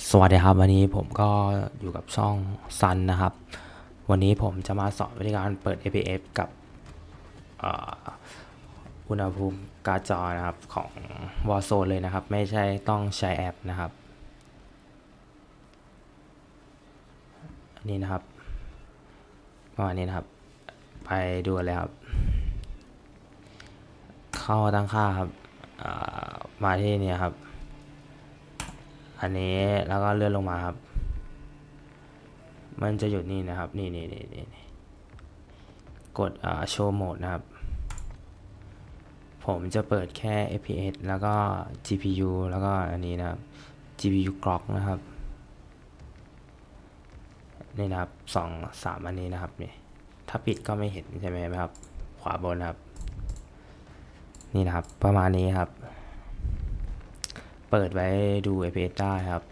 สวัสดีครับ วันนี้ผมก็อยู่กับช่องซันนะครับ วันนี้ผมจะมาสอนวิธีการเปิด APF กับอ่ออุณหภูมิการจอนะครับของ Warzone เลยนะครับ ไม่ใช่ต้องใช้แอปนะครับอันนี้นะครับประมาณนี้นะครับ ไปดูเลยครับ เข้าตั้งค่าครับมาที่นี่ครับ อันนี้แล้วก็เลื่อนลงมาครับ มันจะอยู่นี่นะครับ นี่นี่นี่นี่กดโชว์โหมดนะครับ ผมจะเปิดแค่ FPS แล้วก็ GPU แล้วก็อันนี้นะครับ GPU clock นะครับ นี่นะครับสองสามอันนี้นะครับนี่ถ้าปิดก็ไม่เห็นใช่ไหมครับ ขวาบนครับ นี่นะครับ ประมาณนี้ครับ เปิดไว้ดู FPS ได้ครับ